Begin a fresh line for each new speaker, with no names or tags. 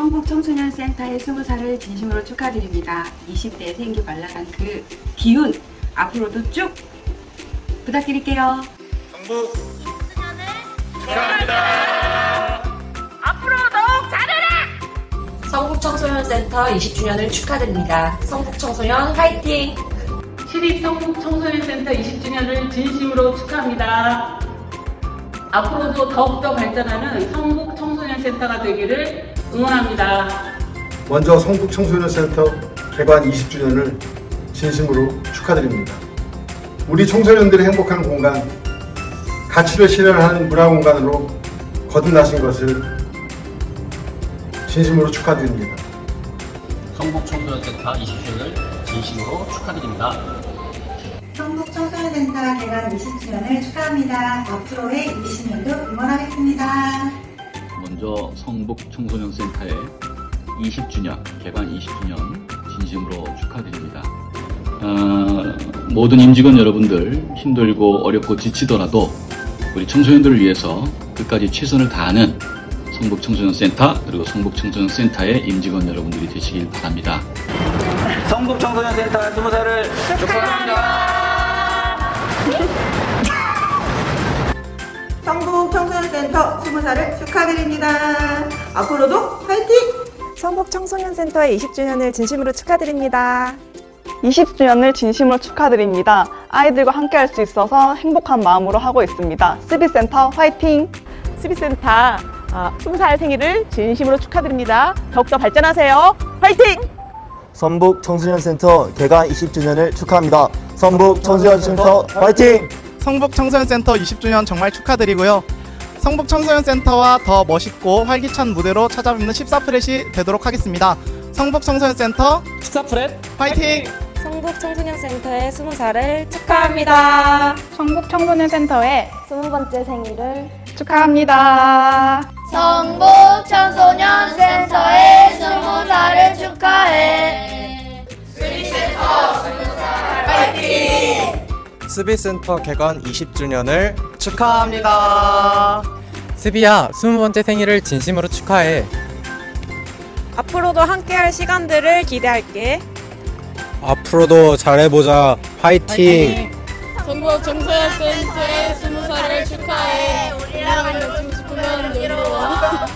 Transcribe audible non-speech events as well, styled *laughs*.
성북청소년센터의 20살을 진심으로 축하드립니다. 20대에 생기 발랄한 그 기운 앞으로도 쭉 부탁드릴게요.
성북
성북청소년센터 20주년을 축하드립니다. 성북청소년 화이팅!
시립 성북 청소년센터 20주년을 진심으로 축하합니다. 앞으로도 더욱더 발전하는 성북 청소년센터가 되기를 응원합니다.
먼저 성북 청소년센터 개관 20주년을 진심으로 축하드립니다. 우리 청소년들의 행복한 공간, 가치를 실현하는 문화 공간으로 거듭나신 것을 진심으로 축하드립니다.
성북 청소년센터 20주년을 진심으로 축하드립니다.
성북 청소년센터 개관 20주년을 축하합니다. 앞으로의 20년도 응원하겠습니다.
먼저 성북 청소년센터의 20주년, 개관 20주년 진심으로 축하드립니다. 어, 모든 임직원 여러분들 힘들고 어렵고 지치더라도 우리 청소년들을 위해서 끝까지 최선을 다하는 성북 청소년센터 그리고 성북 청소년센터의 임직원 여러분들이 되시길 바랍니다.
성북 청소년센터 20살을 축하합니다. *laughs*
성북 청소년센터 20살을 축하드립니다. 앞으로도 화이팅!
성북 청소년센터의 20주년을 진심으로 축하드립니다.
20주년을 진심으로 축하드립니다. 아이들과 함께 할 수 있어서 행복한 마음으로 하고 있습니다. 스비센터 화이팅!
스비센터 20살 생일을 진심으로 축하드립니다. 더욱더 발전하세요. 화이팅!
성북 청소년센터 개관 20주년을 축하합니다. 성북 청소년센터 화이팅!
성북 청소년센터 20주년 정말 축하드리고요. 성북 청소년센터와 더 멋있고 활기찬 무대로 찾아뵙는 14프렛이 되도록 하겠습니다. 성북 청소년센터
14프렛
화이팅!
성북 청소년센터의 20살을 축하합니다.
성북 청소년센터의 20번째 생일을 축하합니다.
성북 청소년센터의 20살을
스비센터 개관 20주년을 축하합니다.
스비야 20번째 생일을 진심으로 축하해.
앞으로도 함께할 시간들을 기대할게.
앞으로도 잘해보자. 화이팅!
성북 청소년센터의 20살을 축하해. 우리랑 놀고 싶으면 놀러 와.